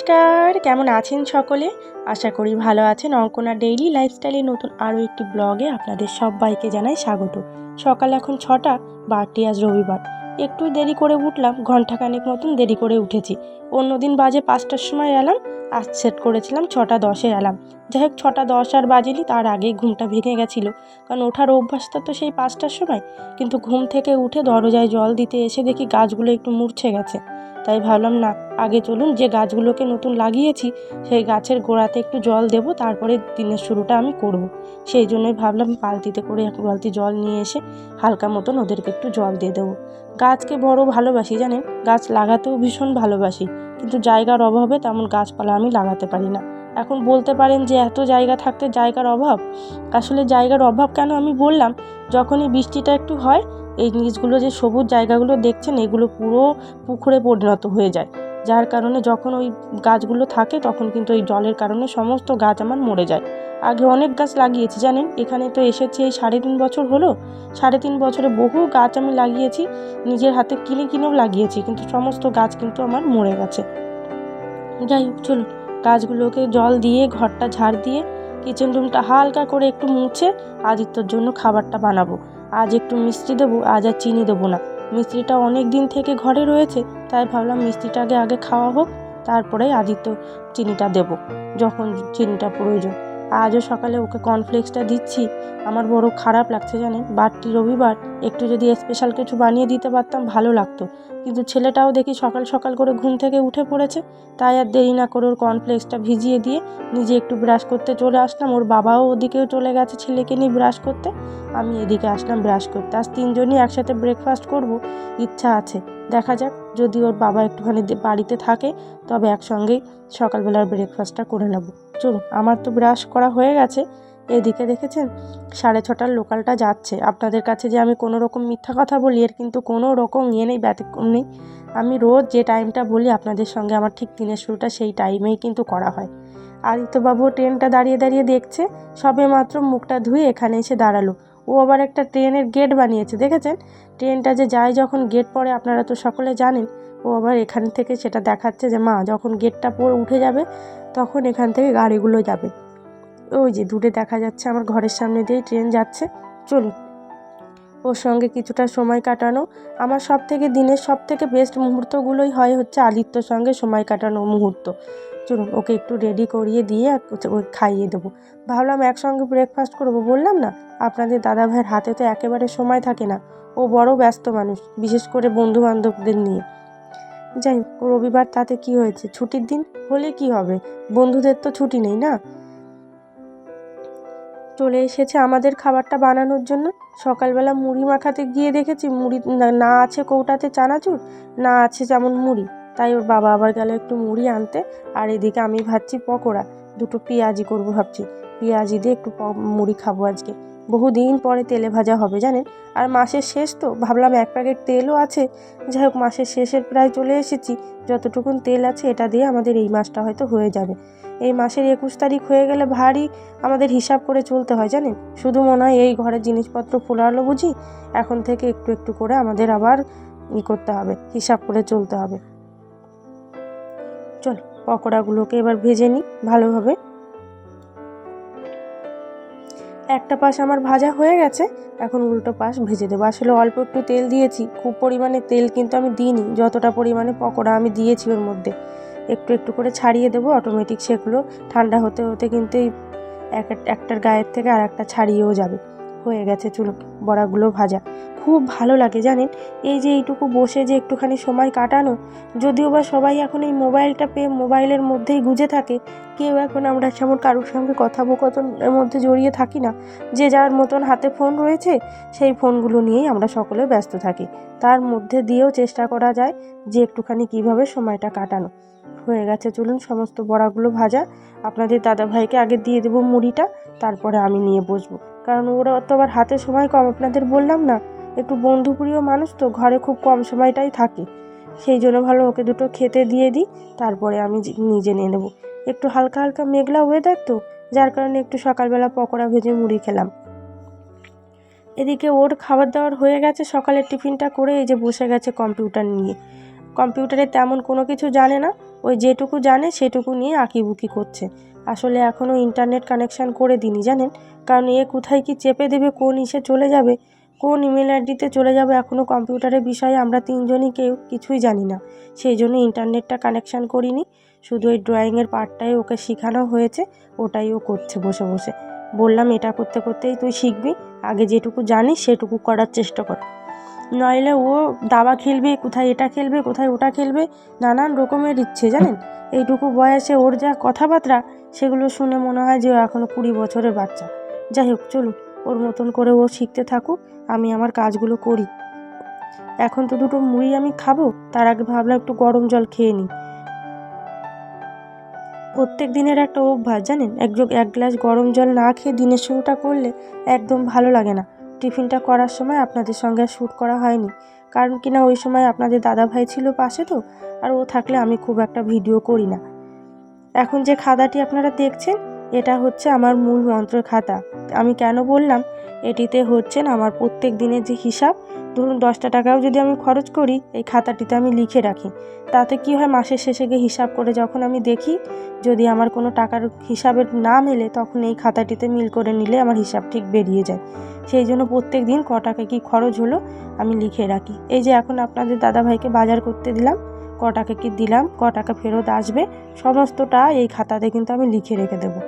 নমস্কার, কেমন আছেন সকলে? আশা করি ভালো আছেন। অঙ্কনা ডেইলি লাইফস্টাইলে নতুন আরও একটি ব্লগে আপনাদের সবাইকে জানাই স্বাগত। সকাল এখন ছটা, বারটি আজ রবিবার। একটু দেরি করে উঠলাম ঘন্টাখানেক মতন দেরি করে উঠেছি। অন্যদিন বাজে পাঁচটার সময় এলাম আজ সেট করেছিলাম ছটা দশে এলাম যাই হোক, ছটা দশ আর বাজেনি, তার আগেই ঘুমটা ভেঙে গেছিল। কারণ ওঠার অভ্যাসটা তো সেই পাঁচটার সময়। কিন্তু ঘুম থেকে উঠে দরজায় জল দিতে এসে দেখি গাছগুলো একটু মূর্ছে গেছে। তাই ভাবলাম, না, আগে চলুন, যে গাছগুলোকে নতুন লাগিয়েছি, সেই গাছের গোড়াতে একটু জল দেব, তারপরে দিনের শুরুটা আমি করব। সেই জন্যই ভাবলাম, বালতিতে করে এক বালতি জল নিয়ে এসে হালকা মতন ওদেরকে একটু জল দিয়ে দেবো। গাছকে বড় ভালোবাসি, জানেন? গাছ লাগাতেও ভীষণ ভালোবাসি, কিন্তু জায়গার অভাবে তেমন গাছপালা আমি লাগাতে পারি না। এখন বলতে পারেন যে, এত জায়গা থাকতে জায়গার অভাব? আসলে জায়গার অভাব কেন আমি বললাম, যখনই বৃষ্টিটা একটু হয় এই নিচগুলো যে সবুজ জায়গাগুলো দেখছেন, এগুলো পুরো পুকুরে পরিণত হয়ে যায়। যার কারণে যখন ওই গাছগুলো থাকে, তখন কিন্তু ওই জলের কারণে সমস্ত গাছ আমার মরে যায়। আগে অনেক গাছ লাগিয়েছি, জানেন? এখানে তো এসেছি এই সাড়ে তিন বছর হলো। সাড়ে তিন বছরে বহু গাছ আমি লাগিয়েছি, নিজের হাতে কিনে কিনেও লাগিয়েছি, কিন্তু সমস্ত গাছ কিন্তু আমার মরে গেছে। যাই হোক, চলুন। গাছগুলোকে জল দিয়ে, ঘরটা ঝাড় দিয়ে কিচেন রুমটা হালকা করে একটু মুছে, আদিত্যর জন্য খাবারটা বানাবো। আজ একটু মিষ্টি দেবো, আজ আর চিনি দেবো না। মিষ্টিটা অনেক দিন থেকে ঘরে রয়েছে, তাই ভাবলাম মিষ্টিটাকে আগে খাওয়া হোক, তারপরে আদিত্য চিনিটা দেবো, যখন চিনিটা প্রয়োজন। আজও সকালে ওকে কর্নফ্লেক্সটা দিচ্ছি। আমার বড় খারাপ লাগছে জানেন। বারটি রবিবার একটু যদি স্পেশাল কিছু বানিয়ে দিতে পারতাম ভালো লাগতো। কিন্তু ছেলেটাও দেখি সকাল সকাল করে ঘুম থেকে উঠে পড়েছে। তাই আর দেরি না করে ওর কর্নফ্লেক্সটা ভিজিয়ে দিয়ে নিজে একটু ব্রাশ করতে চলে আসলাম। ওর বাবাও ওদিকেও চলে গেছে ছেলেকে নিয়ে ব্রাশ করতে। আমি এদিকে আসলাম ব্রাশ করতে। আজ তিনজনই একসাথে ব্রেকফাস্ট করব। ইচ্ছা আছে। দেখা যাক, যদি ওর বাবা একটুখানি বাড়িতে থাকে, তবে একসঙ্গেই সকালবেলার ব্রেকফাস্টটা করে নেব। চলুন, আমার তো ব্রাশ করা হয়ে গেছে। এদিকে দেখেছেন? সাড়ে ছটার লোকালটা যাচ্ছে। আপনাদের কাছে যে আমি কোনো রকম মিথ্যা কথা বলি, এর কিন্তু কোনো রকম ইয়ে নেই, ব্যতিক্রম নেই। আমি রোজ যে টাইমটা বলি, আপনাদের সঙ্গে আমার ঠিক দিনের শুরুটা সেই টাইমেই কিন্তু করা হয়। আদিত্যবাবু ট্রেনটা দাঁড়িয়ে দাঁড়িয়ে দেখছে। সবে মাত্র মুখটা ধুয়ে এখানে এসে দাঁড়াল। ও আবার একটা ট্রেনের গেট বানিয়েছে, দেখেছেন? ট্রেনটা যে যায় যখন গেট পড়ে, আপনারা তো সকলে জানেন, ও আবার এখান থেকে সেটা দেখাচ্ছে যে, মা, যখন গেটটা পড়ে, উঠে যাবে, তখন এখান থেকে গাড়িগুলো যাবে। ওই যে দূরে দেখা যাচ্ছে আমার ঘরের সামনে দিয়েই ট্রেন যাচ্ছে। চলুন। ওর সঙ্গে কিছুটা সময় কাটানো, আমার সব থেকে দিনের সব থেকে বেস্ট মুহূর্তগুলোই হয় হচ্ছে আদিত্যর সঙ্গে সময় কাটানো মুহূর্ত। চলুন, ওকে একটু রেডি করিয়ে দিয়ে ওকে খাইয়ে দেবো। ভাবলাম একসঙ্গে ব্রেকফাস্ট করব, বললাম না, আপনাদের দাদা ভাইয়ের হাতে তো একেবারে সময় থাকে না, ও বড় ব্যস্ত মানুষ, বিশেষ করে বন্ধু বান্ধবদের নিয়ে। যাই হোক, রবিবার তাতে কি হয়েছে, ছুটির দিন হলে কি হবে? বন্ধুদের তো ছুটি নেই না? চলে এসেছে আমাদের খাবারটা বানানোর জন্য। সকালবেলা মুড়ি মাখাতে গিয়ে দেখেছি, মুড়ি না আছে কৌটাতে চানাচুর, না আছে যেমন মুড়ি। তাই ওর বাবা আবার গেল একটু মুড়ি আনতে, আর এদিকে আমি ভাবছি পকোড়া। দুটো পেঁয়াজি করব ভাবছি। পেঁয়াজি দিয়ে একটু মুড়ি খাব আজকে। বহুদিন পরে তেলে ভাজা হবে, জানেন? আর মাসের শেষ তো, ভাবলাম এক প্যাকেট তেলও আছে। যাই হোক, মাসের শেষের প্রায় চলে এসেছি। যতটুকুন তেল আছে, এটা দিয়ে আমাদের এই মাসটা হয়তো হয়ে যাবে। এই মাসের একুশ তারিখ হয়ে গেলে ভারী আমাদের হিসাব করে চলতে হয়, জানেন? শুধু মনে হয় এই ঘরের জিনিসপত্র ফুলালো বুঝি? এখন থেকে একটু একটু করে আমাদের আবার ই করতে হবে, হিসাব করে চলতে হবে। চল, পকোড়াগুলোকে এবার ভেজে নিই ভালোভাবে। একটা পাশ আমার ভাজা হয়ে গেছে, এখন উল্টো পাশ ভেজে দেবো। আসলে অল্প একটু তেল দিয়েছি, খুব পরিমাণে তেল কিন্তু আমি দিইনি, যতটা পরিমাণে পকোড়া আমি দিয়েছি ওর মধ্যে। একটু একটু করে ছাড়িয়ে দেবো অটোমেটিক সেগুলো ঠান্ডা হতে হতে কিন্তু এই এক একটার গায়ের থেকে আর একটা ছাড়িয়েও যাবে। হয়ে গেছে চুলো বড়াগুলো ভাজা। খুব ভালো লাগে, জানেন? এই যে এইটুকু বসে যে একটুখানি সময় কাটানো, যদিও বা সবাই এখন এই মোবাইলটা পেয়ে মোবাইলের মধ্যেই গুজে থাকে, কেউ এখন আমরা যেমন কারোর সঙ্গে কথোপকথনের মধ্যে জড়িয়ে থাকি না। যে যার মতন হাতে ফোন রয়েছে, সেই ফোনগুলো নিয়েই আমরা সকলে ব্যস্ত থাকি। তার মধ্যে দিয়েও চেষ্টা করা যায় যে একটুখানি কীভাবে সময়টা কাটানো। হয়ে গেছে চলুন সমস্ত বড়াগুলো ভাজা। আপনাদের দাদাভাইকে আগে দিয়ে দেবো মুড়িটা, তারপরে আমি নিয়ে বসবো। কারণ ওরা তো আবার হাতে সময় কম, আপনাদের বললাম না, একটু বন্ধুপ্রিয় মানুষ তো ঘরে খুব কম সময়টাই থাকে। সেই জন্য ভালো ওকে দুটো খেতে দিয়ে দিই, তারপরে আমি নিজে নিয়ে নেব। একটু হালকা হালকা মেঘলা ওয়েদার তো, যার কারণে একটু সকালবেলা পকোড়া ভেজে মুড়ি খেলাম। এদিকে ওর খাবার দাবার হয়ে গেছে, সকালের টিফিনটা করে এই যে বসে গেছে কম্পিউটার নিয়ে। কম্পিউটারে তেমন কোনো কিছু জানে না, ওই যেটুকু জানে সেটুকু নিয়ে আঁকিবুকি করছে। আসলে এখনও ইন্টারনেট কানেকশান করে দিনি জানেন? কারণ এ কোথায় কি চেপে দেবে, কোন ইসে চলে যাবে, কোন ইমেল আইডিতে চলে যাবে এখনও কম্পিউটারের বিষয়ে আমরা তিনজনই কেউ কিছুই জানি না। সেই জন্য ইন্টারনেটটা কানেকশান করিনি, শুধু ওই ড্রয়িংয়ের পার্টটাই ওকে শেখানো হয়েছে, ওটাই ও করছে বসে বসে। বললাম, এটা করতে করতেই তুই শিখবি, আগে যেটুকু জানিস সেটুকু করার চেষ্টা কর। নইলে ও দাবা খেলবে, কোথায় এটা খেলবে, কোথায় ওটা খেলবে, নানান রকমের ইচ্ছে, জানেন? এইটুকু বয়সে ওর যা কথাবার্তা সেগুলো শুনে মনে হয় যে ও এখনও কুড়ি বছরের বাচ্চা। যাই হোক, চলুন, ওর মতন করে ও শিখতে থাকুক, আমি আমার কাজগুলো করি। এখন তো দুটো মুড়ি আমি খাব, তার আগে ভাবলাম একটু গরম জল খেয়ে নিই। প্রত্যেক দিনের একটা অভ্যাস, জানেন? এক এক গ্লাস গরম জল না খেয়ে দিনের শুরুটা করলে একদম ভালো লাগে না। টিফিনটা করার সময় আপনাদের সঙ্গে শ্যুট করা হয়নি। কারণ কিনা ওই সময় আপনাদের দাদা ভাই ছিল পাশে তো, আর ও থাকলে আমি খুব একটা ভিডিও করি না। এখন যে খাতাটি আপনারা দেখছেন, এটা হচ্ছে আমার মূল মন্ত্র খাতা। আমি কেন বললাম, এটিতে হচ্ছেন আমার প্রত্যেক দিনের যে হিসাব, ধরুন দশটা টাকাও যদি আমি খরচ করি, এই খাতাটিতে আমি লিখে রাখি। তাতে কি হয়, মাসের শেষে গিয়ে হিসাব করে যখন আমি দেখি, যদি আমার কোনো টাকার হিসাবের না মেলে, তখন এই খাতাটিতে মিল করে নিলে আমার হিসাব ঠিক বেরিয়ে যায়। সেই জন্য প্রত্যেক দিন ক টাকা কী খরচ হলো, আমি লিখে রাখি। এই যে এখন আপনাদের দাদাভাইকে বাজার করতে দিলাম ক টাকা কি দিলাম, কটাকে ফেরত আসবে, সমস্তটা এই খাতাতে কিন্তু আমি লিখে রেখে দেবো।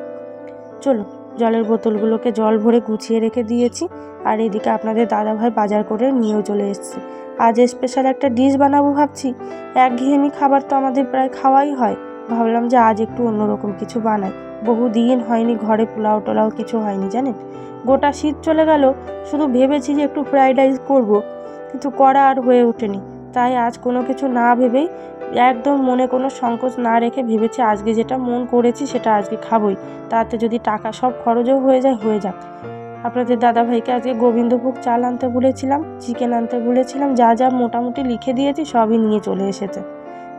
চলো জলের বোতলগুলোকে জল ভরে গুছিয়ে রেখে দিয়েছি আর এদিকে আপনাদের দাদাভাই বাজার করে নিয়েও চলে এসেছে। আজ স্পেশাল একটা ডিশ বানাবো ভাবছি। একঘেয়েমি খাবার তো আমাদের প্রায় খাওয়াই হয়। ভাবলাম যে আজ একটু অন্যরকম কিছু বানাই। বহু দিন হয়নি, ঘরে পোলাও টোলাও কিছু হয়নি, জানেন? গোটা শীত চলে গেল, শুধু ভেবেছি যে একটু ফ্রাইড রাইস করব, কিন্তু করা আর হয়ে ওঠেনি। তাই আজ কোনো কিছু না ভেবেই একদম মনে কোনো সংকোচ না রেখে ভেবেছি আজকে যেটা মন করেছি সেটা আজকে খাবোই। তাতে যদি টাকা সব খরচও হয়ে যায়, হয়ে যাক। আপনাদের দাদাভাইকে আজকে গোবিন্দভোগ চাল আনতে বলেছিলাম, চিকেন আনতে বলেছিলাম, যা যা মোটামুটি লিখে দিয়েছি সবই নিয়ে চলে এসেছে।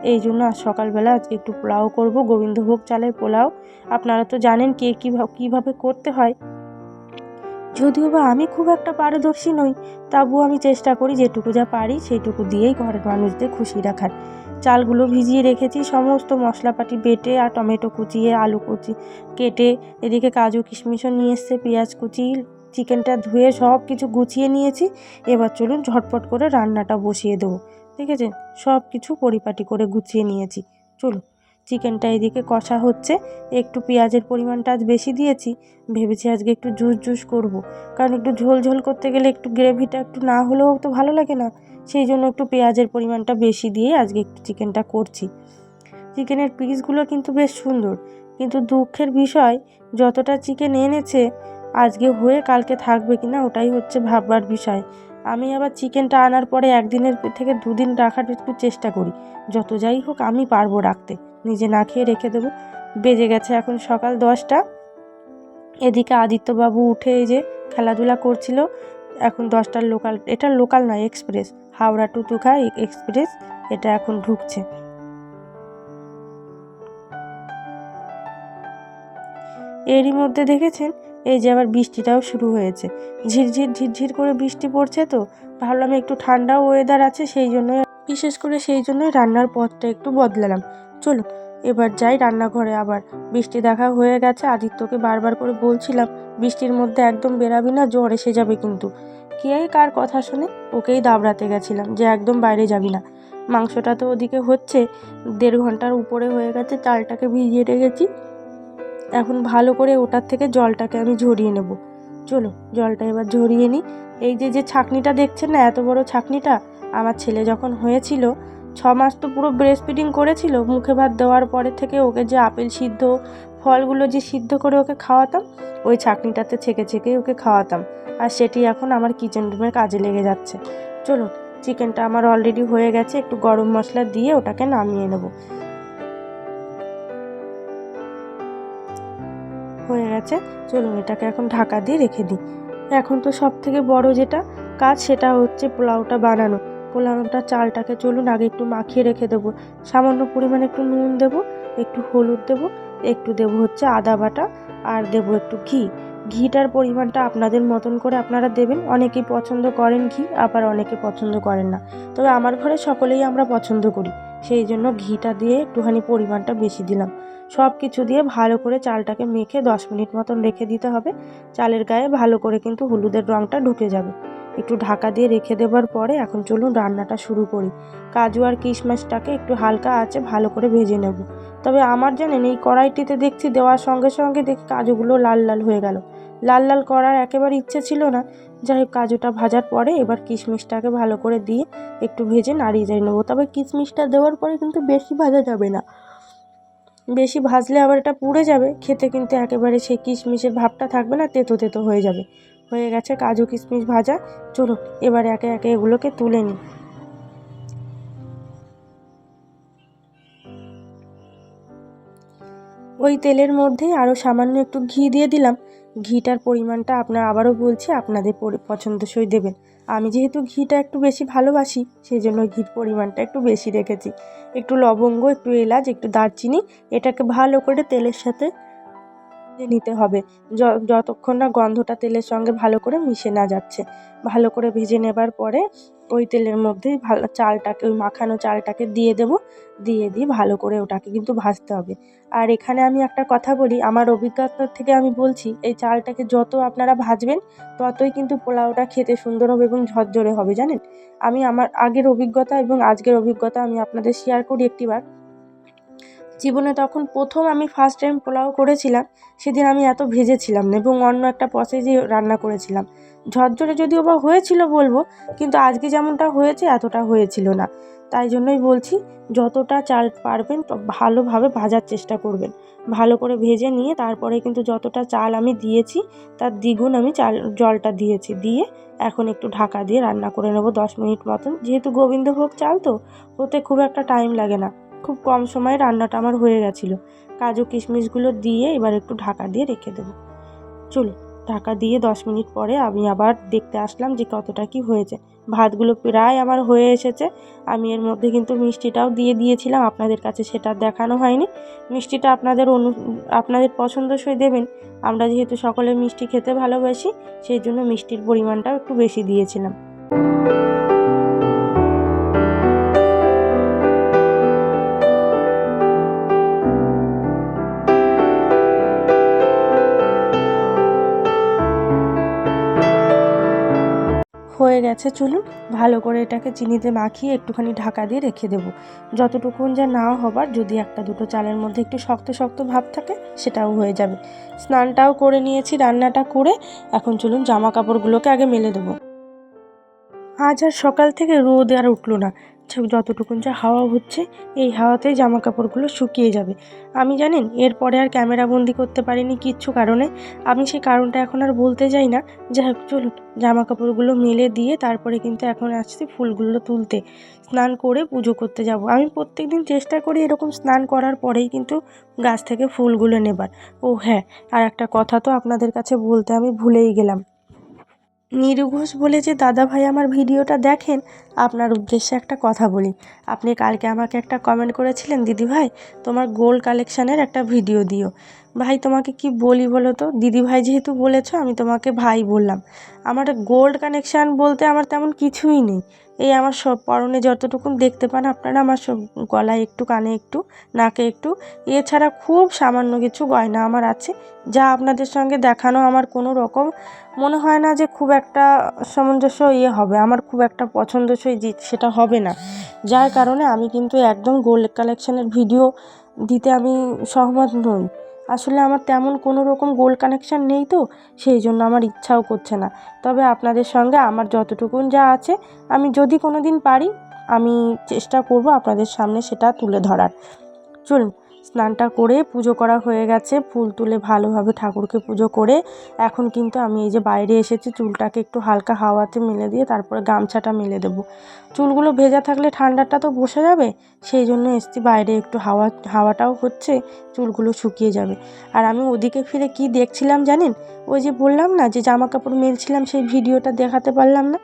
এই জন্য আজ সকালবেলা আজকে একটু পোলাও করব, গোবিন্দভোগ চালের পোলাও। আপনারা তো জানেন কে কীভাবে কীভাবে করতে হয়। যদিও বা আমি খুব একটা পারদর্শী নই, তবুও আমি চেষ্টা করি যেটুকু যা পারি সেইটুকু দিয়েই ঘরের মানুষদের খুশি রাখার। চালগুলো ভিজিয়ে রেখেছি, সমস্ত মশলাপাতি বেটে আর টমেটো কুচিয়ে আলু কুচি কেটে এদিকে কাজু কিশমিশও নিয়ে এসছে, পেঁয়াজ কুচি, চিকেনটা ধুয়ে সব কিছু গুছিয়ে নিয়েছি। এবার চলুন ঝটপট করে রান্নাটা বসিয়ে দেবো। ঠিক আছে সব কিছু পরিপাটি করে গুছিয়ে নিয়েছি। চলুন। চিকেনটা এদিকে কষা হচ্ছে। একটু পেঁয়াজের পরিমাণটা আজ বেশি দিয়েছি। ভেবেছি আজকে একটু জুস জুস করব। কারণ একটু ঝোল ঝোল করতে গেলে একটু গ্রেভিটা একটু না হলেও তো ভালো লাগে না। সেই জন্য একটু পেঁয়াজের পরিমাণটা বেশি দিয়ে আজকে একটু চিকেনটা করছি। চিকেনের পিসগুলো কিন্তু বেশ সুন্দর। কিন্তু দুঃখের বিষয়, যতটা চিকেন এনেছে, আজকে হয়ে কালকে থাকবে কি না ওটাই হচ্ছে ভাববার বিষয়। আমি আবার চিকেনটা আনার পরে একদিনের থেকে দুদিন রাখার একটু চেষ্টা করি। যত যাই হোক আমি পারব রাখতে। নিজে না খেয়ে রেখে দেবো। বেজে গেছে এখন সকাল দশটা। এদিকে আদিত্যবাবু উঠে এই যে খেলাধুলা করছিল। এখন দশটার লোকাল, এটা লোকাল নয়, এক্সপ্রেস। হাওড়া টু তুখা এক্সপ্রেস, এটা এখন ঢুকছে। এরই মধ্যে দেখেছেন, এই যে আবার বৃষ্টিটাও শুরু হয়েছে। ঝিরঝির ঝিরঝির করে বৃষ্টি পড়ছে তো। ভাবলাম একটু ঠান্ডা ওয়েদার আছে, সেই জন্যই বিশেষ করে সেই জন্যই রান্নার পথটা একটু বদলালাম। চলো এবার যাই রান্নাঘরে আবার। বৃষ্টি দেখা হয়ে গেছে, আদিত্যকে বারবার করে বলছিলাম, বৃষ্টির মধ্যে একদম বেরাবি না, জ্বর এসে যাবে কিন্তু। কে কার কথা শুনে? ওকেই দাবড়াতে গেছিলাম যে একদম বাইরে যাবি না। মাংসটা তো ওদিকে হচ্ছে, দেড় ঘণ্টার উপরে হয়ে গেছে, চালটাকে ভিজিয়ে রেখেছি। এখন ভালো করে ওটার থেকে জলটাকে আমি ঝরিয়ে নেব। চলো জলটা এবার ঝরিয়ে নিই। এই যে যে ছাকনিটা দেখছেন না, এত বড় ছাকনিটা? আমার ছেলে যখন হয়েছিল ছ মাস তো পুরো ব্রেস্ট ফিডিং করেছিল, মুখে ভাত দেওয়ার পরে থেকে ওকে যে আপেল সিদ্ধ, ফলগুলো যে সিদ্ধ করে ওকে খাওয়াতাম, ওই ছাকনিটাতে ছেঁকে ছেঁকে ওকে খাওয়াতাম। আর সেটি এখন আমার কিচেন রুমের কাজে লেগে যাচ্ছে। চলুন চিকেনটা আমার অলরেডি হয়ে গেছে, একটু গরম মশলা দিয়ে ওটাকে নামিয়ে নেব। হয়ে গেছে, চলুন এটাকে এখন ঢাকা দিয়ে রেখে দিই। এখন তো সব থেকে বড় যেটা কাজ, সেটা হচ্ছে পোলাওটা বানানো। পোলাওটা চালটাকে চলুন, আগে একটু মাখিয়ে রেখে দেবো। সামান্য পরিমাণে একটু নুন দেবো, একটু হলুদ দেবো, একটু দেবো হচ্ছে আদা বাটা, আর দেবো একটু ঘি। ঘিটার পরিমাণটা আপনাদের মতন করে আপনারা দেবেন। অনেকেই পছন্দ করেন ঘি, আবার অনেকে পছন্দ করেন না। তবে আমার ঘরে সকলেই আমরা পছন্দ করি। সেই জন্য ঘিটা দিয়ে একটুখানি পরিমাণটা বেশি দিলাম। সব কিছু দিয়ে ভালো করে চালটাকে মেখে দশ মিনিট মতন রেখে দিতে হবে। চালের গায়ে ভালো করে কিন্তু হলুদের রঙটা ঢুকে যাবে। একটু ঢাকা দিয়ে রেখে দেবার পরে এখন চলুন রান্নাটা শুরু করি। কাজু আর কিশমিশটাকে একটু হালকা আছে ভালো করে ভেজে নেব। তবে আমার জানেন এই কড়াইটিতে দেখছি দেওয়ার সঙ্গে সঙ্গে দেখি কাজুগুলো লাল লাল হয়ে গেল। লাল লাল করার একেবারে ইচ্ছে ছিল না। যাই হোক, কাজুটা ভাজার পরে এবার কিশমিশটাকে ভালো করে দিয়ে একটু ভেজে নাড়িয়ে যাই নেব। তবে কিশমিশটা দেওয়ার পরে কিন্তু বেশি ভাজা যাবে না। বেশি ভাজলে আবার এটা পুড়ে যাবে। খেতে কিন্তু একেবারে সেই কিশমিশের ভাবটা থাকবে না, তেতো তেতো হয়ে যাবে। হয়ে গেছে কাজু কিশমিশ ভাজা। চলুন, এবার একে একে এগুলোকে তুলে নিই। ওই তেলের মধ্যে আরও সামান্য একটু ঘি দিয়ে দিলাম। ঘিটার পরিমাণটা আপনার আবারও বলছি, আপনাদের পছন্দসই দেবেন। আমি যেহেতু ঘিটা একটু বেশি ভালোবাসি সেই জন্য ঘির পরিমাণটা একটু বেশি রেখেছি। একটু লবঙ্গ, একটু এলাচ, একটু দারচিনি, এটাকে ভালো করে তেলের সাথে নিতে হবে। যতক্ষণ না গন্ধটা তেলের সঙ্গে ভালো করে মিশে না যাচ্ছে। ভালো করে ভেজে নেবার পরে ওই তেলের মধ্যেই ভালো চালটাকে, ওই মাখানো চালটাকে দিয়ে দেব। দিয়ে দিয়ে ভালো করে ওটাকে কিন্তু ভাজতে হবে। আর এখানে আমি একটা কথা বলি, আমার অভিজ্ঞতা থেকে আমি বলছি, এই চালটাকে যত আপনারা ভাজবেন, ততই কিন্তু পোলাওটা খেতে সুন্দর হবে এবং ঝরঝরে হবে, জানেন? আমি আমার আগের অভিজ্ঞতা এবং আজকের অভিজ্ঞতা আমি আপনাদের শেয়ার করি একটিবার। জীবনে তখন প্রথম আমি ফার্স্ট টাইম পোলাও করেছিলাম, সেদিন আমি এত ভেজেছিলাম না এবং অন্য একটা প্রসেসে রান্না করেছিলাম। ঝরঝরে যদিও বা হয়েছিল বলব, কিন্তু আজকে যেমনটা হয়েছে এতটা হয়েছিল না। তাই জন্যই বলছি, যতটা চাল পারবেন ভালোভাবে ভাজার চেষ্টা করবেন। ভালো করে ভেজে নিয়ে তারপরে কিন্তু যতটা চাল আমি দিয়েছি, তার দ্বিগুণ আমি চাল, জলটা দিয়েছি। দিয়ে এখন একটু ঢাকা দিয়ে রান্না করে নেব দশ মিনিট মতন। যেহেতু গোবিন্দভোগ চাল তো, ওতে খুব একটা টাইম লাগে না। খুব কম সময়ে রান্নাটা আমার হয়ে গেছিল। কাজু কিশমিশগুলো দিয়ে এবার একটু ঢাকা দিয়ে রেখে দেবো। চলো, ঢাকা দিয়ে দশ মিনিট পরে আমি আবার দেখতে আসলাম যে কতটা কি হয়েছে। ভাতগুলো প্রায় আমার হয়ে এসেছে। আমি এর মধ্যে কিন্তু মিষ্টিটাও দিয়ে দিয়েছিলাম, আপনাদের কাছে সেটা দেখানো হয়নি। মিষ্টিটা আপনাদের অনু, আপনাদের পছন্দসই দেবেন। আমরা যেহেতু সকলে মিষ্টি খেতে ভালোবাসি, সেই জন্য মিষ্টির পরিমাণটাও একটু বেশি দিয়েছিলাম। হয়ে গেছে, চলুন। ভালো করে এটাকে চিনিতে মাখিয়ে একটুখানি ঢাকা দিয়ে রেখে দেবো। যতটুকুন যা না হবার, যদি একটা দুটো চালের মধ্যে একটু শক্ত শক্ত ভাব থাকে, সেটাও হয়ে যাবে। স্নানটাও করে নিয়েছি, রান্নাটা করে। এখন চলুন জামা কাপড়গুলোকে আগে মেলে দেবো। আজ আর সকাল থেকে রোদ আর উঠল না। যতটুকুন যা হাওয়া হচ্ছে, এই হাওয়াতেই জামা কাপড়গুলো শুকিয়ে যাবে। আমি জানেন, এরপরে আর ক্যামেরা বন্দি করতে পারিনি কিচ্ছু কারণে। আমি সেই কারণটা এখন আর বলতে যাই না। যাই হোক, চলুন। জামা কাপড়গুলো মেলে দিয়ে তারপরে কিন্তু এখন আসছি ফুলগুলো তুলতে। স্নান করে পুজো করতে যাব। আমি প্রত্যেক দিন চেষ্টা করি এরকম স্নান করার পরেই কিন্তু গাছ থেকে ফুলগুলো নেবার। ও হ্যাঁ আর একটা কথা তো আপনাদের কাছে বলতে আমি ভুলেই গেলাম। নীরু ঘোষ বলে যে দাদা ভাই আমার ভিডিওটা দেখেন, আপনার উদ্দেশ্যে একটা কথা বলি। আপনি কালকে আমাকে একটা কমেন্ট করেছিলেন দিদি ভাই তোমার গোল্ড কালেকশানের একটা ভিডিও দিও। ভাই, তোমাকে কি বলি বলো তো? দিদি ভাই যেহেতু বলেছ, আমি তোমাকে ভাই বললাম। আমার গোল্ড কানেকশান বলতে আমার তেমন কিছুই নেই। এই আমার সব পরনে যতটুকুন দেখতে পান আপনারা আমার সব গলায় একটু, কানে একটু, নাকে একটু। এছাড়া খুব সামান্য কিছু গয়না আমার আছে, যা আপনাদের সঙ্গে দেখানো আমার কোনো রকম মনে হয় না যে খুব একটা সামঞ্জস্য ইয়ে হবে, আমার খুব একটা পছন্দসই যে সেটা হবে না। যার কারণে আমি কিন্তু একদম গোল্ড কালেকশানের ভিডিও দিতে আমি সহমত নই। আসলে আমার তেমন কোনো রকম গোল কানেকশান নেই তো, সেই জন্য আমার ইচ্ছাও করছে না। তবে আপনাদের সঙ্গে আমার যতটুকুন যা আছে, আমি যদি কোনো দিন পারি, আমি চেষ্টা করব আপনাদের সামনে সেটা তুলে ধরার। চলুন স্নানটা করে পুজো করা হয়ে গেছে। ফুল তুলে ভালোভাবে ঠাকুরকে পুজো করে। এখন কিন্তু আমি এই যে বাইরে এসেছি, চুলটাকে একটু হালকা হাওয়াতে মেলে দিয়ে তারপরে গামছাটা মেলে দেবো। চুলগুলো ভেজা থাকলে ঠান্ডাটা তো বসে যাবে, সেই জন্য এসছি বাইরে একটু হাওয়া, হাওয়াটাও হচ্ছে, চুলগুলো শুকিয়ে যাবে। আর আমি ওদিকে ফিরে কি দেখছিলাম জানেন? ওই যে বললাম না যে জামা কাপড় মেলছিলাম, সেই ভিডিওটা দেখাতে পারলাম না।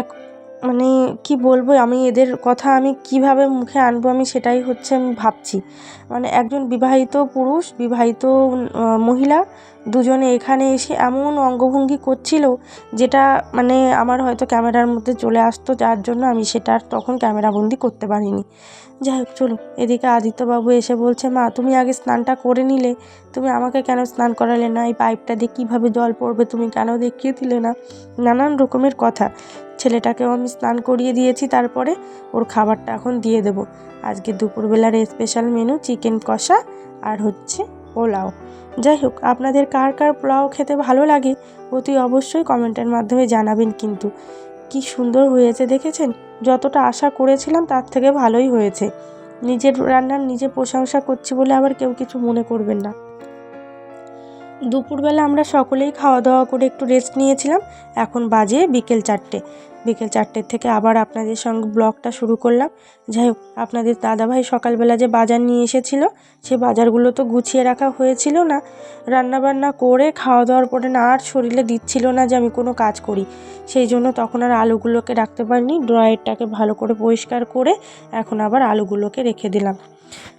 এক মানে কি বলব, আমি এদের কথা আমি কীভাবে মুখে আনব আমি সেটাই হচ্ছে আমি ভাবছি। মানে একজন বিবাহিত পুরুষ, বিবাহিত মহিলা দুজনে এখানে এসে এমন অঙ্গভঙ্গি করছিল যেটা মানে আমার হয়তো ক্যামেরার মধ্যে চলে আসতো, যার জন্য আমি সেটা আর তখন ক্যামেরাবন্দি করতে পারিনি। যাই হোক, চলো, এদিকে আদিত্যবাবু এসে বলছে, মা, তুমি আগে স্নানটা করে নিলে, তুমি আমাকে কেন স্নান করালে না? এই পাইপটা দিয়ে কীভাবে জল পড়বে তুমি কেন দেখিয়ে দিলে না? নানান রকমের কথা। ছেলেটাকেও আমি স্নান করিয়ে দিয়েছি, তারপরে ওর খাবারটা এখন দিয়ে দেবো। আজকে দুপুরবেলার স্পেশাল মেনু চিকেন কষা আর হচ্ছে পোলাও। যাই হোক, আপনাদের কার কার পোলাও খেতে ভালো লাগে অতি অবশ্যই কমেন্টের মাধ্যমে জানাবেন কিন্তু। কি সুন্দর হয়েছে দেখেছেন? যতটা আশা করেছিলাম তার থেকে ভালোই হয়েছে। নিজের রান্নার নিজে প্রশংসা করছি বলে আবার কেউ কিছু মনে করবেন না। দুপুরবেলা আমরা সকলেই খাওয়া দাওয়া করে একটু রেস্ট নিয়েছিলাম। এখন বাজে বিকেল চারটে। বিকেল চারটের থেকে আবার আপনাদের সঙ্গে ব্লগটা শুরু করলাম। যাই হোক, আপনাদের দাদাভাই সকালবেলা যে বাজার নিয়ে এসেছিল, সে বাজারগুলো তো গুছিয়ে রাখা হয়েছিল না। রান্নাবান্না করে খাওয়া দাওয়ার পরে না আর শরীরে দিচ্ছিল না যে আমি কোনো কাজ করি। সেই জন্য তখন আর আলুগুলোকে রাখতে পারিনি। ড্রয়ারটাকে ভালো করে পরিষ্কার করে এখন আবার আলুগুলোকে রেখে দিলাম।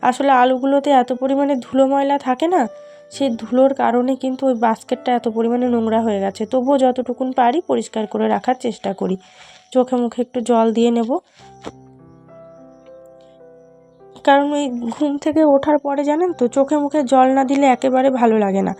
আসলে আলুগুলোতে এত পরিমাণে ধুলো ময়লা থাকে না সেই ধুলোর কারণে কিন্তু ওই বাস্কেটটা এত পরিমাণে নোংরা হয়ে গেছে। তবুও যতটুকুন পারি পরিষ্কার করে রাখার চেষ্টা করি। চোখে মুখে একটু জল দিয়ে নেব। কারণ ওই ঘুম থেকে ওঠার পরে জানেন তো, চোখে মুখে জল না দিলে একেবারে ভালো লাগে না।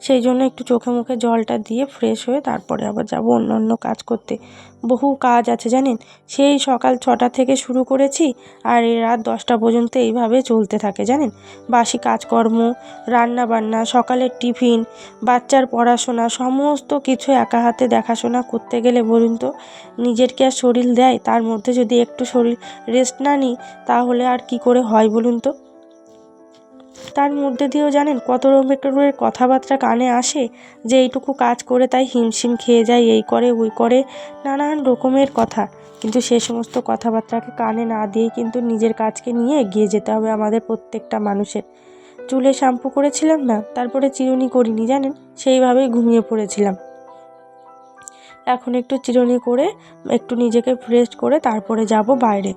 সেই জন্য একটু চোখে মুখে জলটা দিয়ে ফ্রেশ হয়ে তারপরে আবার যাব অন্য অন্য কাজ করতে। বহু কাজ আছে, জানেন? সেই সকাল ছটা থেকে শুরু করেছি আর এই রাত দশটা পর্যন্ত এইভাবে চলতে থাকে, জানেন? বাসি কাজকর্ম রান্না বান্না সকালের টিফিন, বাচ্চার পড়াশোনা, সমস্ত কিছু একা হাতে দেখাশোনা করতে গেলে বলুন তো, নিজের কি আর শরীর দেয়? তার মধ্যে যদি একটু শরীর রেস্ট না নিই, তাহলে আর কি করে হয় বলুন তো? তার মধ্যে দিয়েও জানেন কত রকমের কথাবার্তা কানে আসে যে এইটুকু কাজ করে তাই হিমশিম খেয়ে যায়, এই করে, ওই করে, নানান রকমের কথা। কিন্তু সে সমস্ত কথাবার্তাকে কানে না দিয়েই কিন্তু নিজের কাজকে নিয়ে এগিয়ে যেতে হবে আমাদের প্রত্যেকটা মানুষের। চুলে শ্যাম্পু করেছিলাম না, তারপরে চিরুনি করিনি, জানেন? সেইভাবেই ঘুমিয়ে পড়েছিলাম। এখন একটু চিরুনি করে, একটু নিজেকে ফ্রেশ করে, তারপরে যাব বাইরে।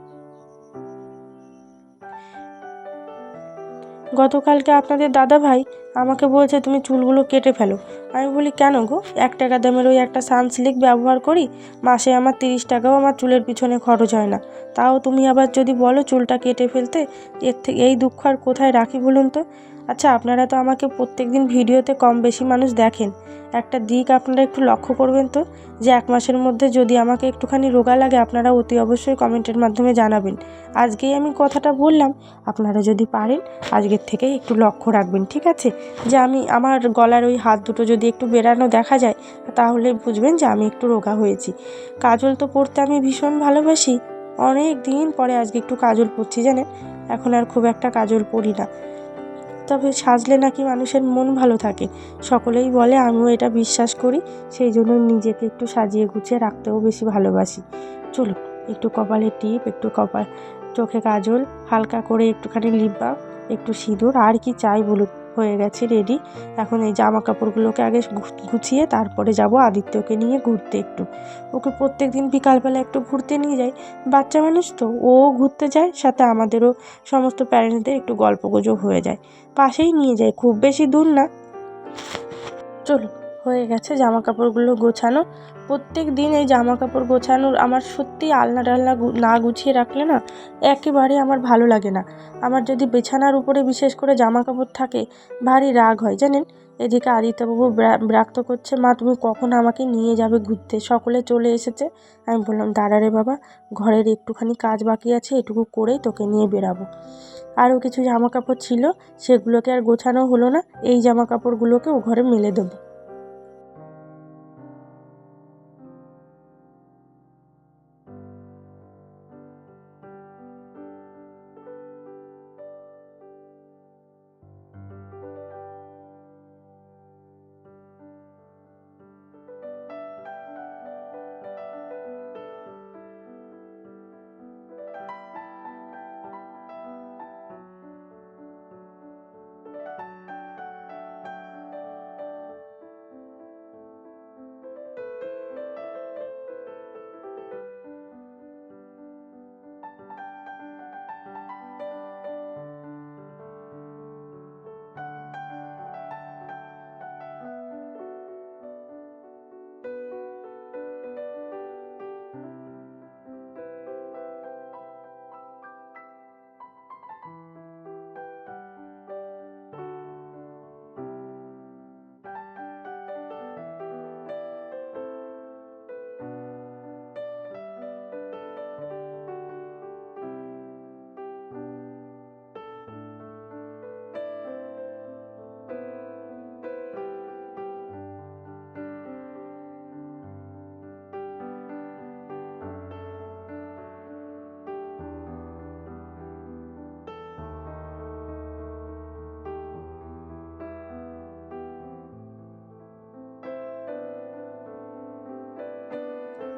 গতকালকে আপনাদের দাদা ভাই আমাকে বলছে তুমি চুলগুলো কেটে ফেলো। আমি বলি, কেন গো? এক টাকা দামের ওই একটা সানসিল্ক ব্যবহার করি, মাসে আমার তিরিশ টাকাও আমার চুলের পিছনে খরচ হয় না। তাও তুমি আবার যদি বলো চুলটা কেটে ফেলতে, এর থেকে এই দুঃখ আর কোথায় রাখি বলুন তো? আচ্ছা আপনারা তো আমাকে প্রত্যেক দিন ভিডিওতে কম বেশি মানুষ দেখেন। একটা দিক আপনারা একটু লক্ষ্য করবেন তো, যে এক মাসের মধ্যে যদি আমাকে একটুখানি রোগা লাগে, আপনারা অতি অবশ্যই কমেন্টের মাধ্যমে জানাবেন। আজকেই আমি কথাটা বললাম, আপনারা যদি পারেন, আজকের থেকেই একটু লক্ষ্য রাখবেন, ঠিক আছে? যে আমি, আমার গলার ওই হাত দুটো যদি একটু বেরানো দেখা যায়, তাহলে বুঝবেন যে আমি একটু রোগা হয়েছি। কাজল তো পরতে আমি ভীষণ ভালোবাসি। অনেক দিন পরে আজকে একটু কাজল পরছি জানেন? এখন আর খুব একটা কাজল পরি না। তবে সাজলে নাকি মানুষের মন ভালো থাকে। সকলেই বলে, আমিও এটা বিশ্বাস করি, সেই জন্য নিজেকে একটু সাজিয়ে গুছিয়ে রাখতেও বেশি ভালোবাসি। চলো, একটু কপালে টিপ, একটু কপাল, চোখে কাজল, হালকা করে একটুখানি লিপ বাম একটু সিঁদুর, আর কি চাই বলুন? হয়ে গেছে রেডি এখন এই জামা কাপড়গুলোকে আগে গুছিয়ে তারপরে যাব আদিত্যকে নিয়ে ঘুরতে একটু। ওকে প্রত্যেক দিন বিকালবেলা একটু ঘুরতে নিয়ে যাই। বাচ্চা মানুষ তো, ও ঘুরতে যায়, সাথে আমাদেরও সমস্ত প্যারেন্টসদের একটু গল্প গুজব হয়ে যায়। পাশেই নিয়ে যায় খুব বেশি দূর না। চলো। হয়ে গেছে জামা কাপড়গুলো গোছানো। প্রত্যেক দিন এই জামা কাপড় গোছানোর আমার সত্যি আলনা টালনা না গুছিয়ে রাখলে না একেবারে আমার ভালো লাগে না। আমার যদি বিছানার উপরে বিশেষ করে জামা কাপড় থাকে, ভারী রাগ হয়, জানেন? এদিকে আদিত্যবাবু বিরক্ত করছে, মা, তুমি কখন আমাকে নিয়ে যাবে ঘুরতে? সকলে চলে এসেছে? আমি বললাম দাঁড়া রে বাবা, ঘরের একটুখানি কাজ বাকি আছে, এটুকু করেই তোকে নিয়ে বেরাবো আরও কিছু জামা কাপড় ছিল, সেগুলোকে আর গোছানো হলো না, এই জামা কাপড়গুলোকে ও ঘরে মেলে দেবো।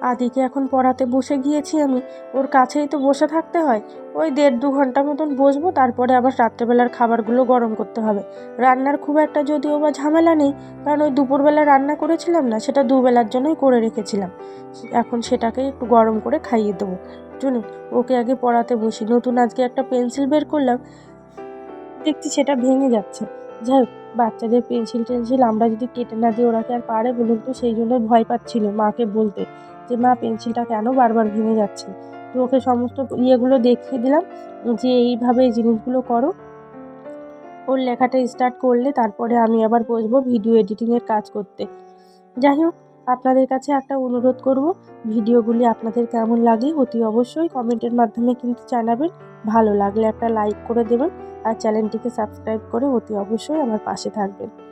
আদিকে এখন পড়াতে বসে গিয়েছি আমি। ওর কাছেই তো বসে থাকতে হয়। ওই দেড় দু ঘণ্টা মতন বসবো, তারপরে আবার রাত্রেবেলার খাবারগুলো গরম করতে হবে। রান্নার খুব একটা যদিও বা ঝামেলা নেই, কারণ ওই দুপুরবেলা রান্না করেছিলাম না, সেটা দুবেলার জন্যই করে রেখেছিলাম। এখন সেটাকে একটু গরম করে খাইয়ে দেবো। চলুন ওকে আগে পড়াতে বসি। নতুন আজকে একটা পেন্সিল বের করলাম। দেখছি সেটা ভেঙে যাচ্ছে। যাই হোক, বাচ্চাদের পেন্সিল টেন্সিল আমরা যদি কেটে না দিই, ওরা কি আর পারে বলুন তো? সেই জন্য ভয় পাচ্ছিল মাকে বলতে। যে, মা, পেন্সিলটা কেন বারবার ভেঙে যাচ্ছে? তো ওকে সমস্ত ইয়েগুলো দেখিয়ে দিলাম, যে, এইভাবে এই জিনিসগুলো করো। ওর লেখাটা স্টার্ট করলে তারপরে আমি আবার বসবো ভিডিও এডিটিংয়ের কাজ করতে। যাই হোক, আপনাদের কাছে একটা অনুরোধ করব, ভিডিওগুলি আপনাদের কেমন লাগে অতি অবশ্যই কমেন্টের মাধ্যমে কিন্তু জানাবেন। ভালো লাগলে একটা লাইক করে দেবেন আর চ্যানেলটিকে সাবস্ক্রাইব করে অতি অবশ্যই আমার পাশে থাকবেন।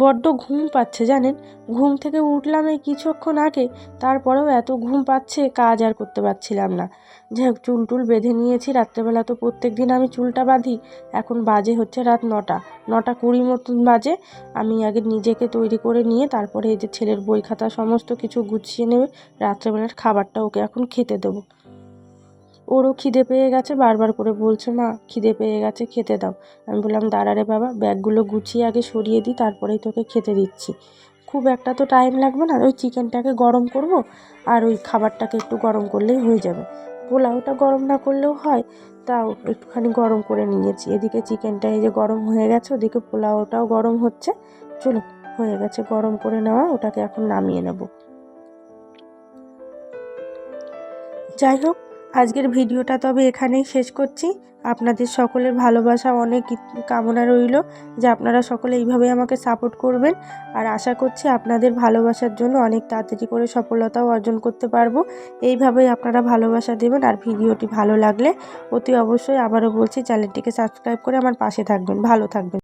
বড্ড ঘুম পাচ্ছে, জানেন? ঘুম থেকে উঠলাম এই কিছুক্ষণ আগে, তারপরেও এত ঘুম পাচ্ছে, কাজ আর করতে পারছিলাম না। যাই হোক চুল টুল বেঁধে নিয়েছি, রাত্রেবেলা তো প্রত্যেক দিন আমি চুলটা বাঁধি, এখন বাজে হচ্ছে রাত নটা। নটা কুড়ি মতন বাজে, আমি আগে নিজেকে তৈরি করে নিয়ে, তারপরে এই যে ছেলের বই খাতা, সমস্ত কিছু গুছিয়ে নেবে, রাত্রেবেলার খাবারটা ওকে এখন খেতে দেবো। ওরও খিদে পেয়ে গেছে, বারবার করে বলছে, মা, খিদে পেয়ে গেছে, খেতে দাও। আমি বললাম, দাঁড়া রে বাবা, ব্যাগগুলো গুছিয়ে আগে সরিয়ে দিই তারপরেই তোকে খেতে দিচ্ছি। খুব একটা তো টাইম লাগবে না, ওই চিকেনটাকে গরম করব, আর ওই খাবারটাকে একটু গরম করলেই হয়ে যাবে। পোলাওটা গরম না করলেও হয়, তাও একটুখানি গরম করে নিয়েছি। এদিকে চিকেনটা এই যে গরম হয়ে গেছে, ওদিকে পোলাওটাও গরম হচ্ছে। চলো, হয়ে গেছে গরম করে নেওয়া, ওটাকে এখন নামিয়ে নেব। যাই হোক আজকের ভিডিওটা তবে এখানেই শেষ করছি। আপনাদের সকলের ভালোবাসা, অনেক কামনা রইল যে আপনারা সকলে এইভাবে আমাকে সাপোর্ট করবেন। আর আশা করছি আপনাদের ভালোবাসার জন্য অনেক তাড়াতাড়ি করে সফলতাও অর্জন করতে পারব। এইভাবেই আপনারা ভালোবাসা দেবেন আর ভিডিওটি ভালো লাগলে অতি অবশ্যই আবারও বলছি, চ্যানেলটিকে সাবস্ক্রাইব করে আমার পাশে থাকবেন। ভালো থাকবেন।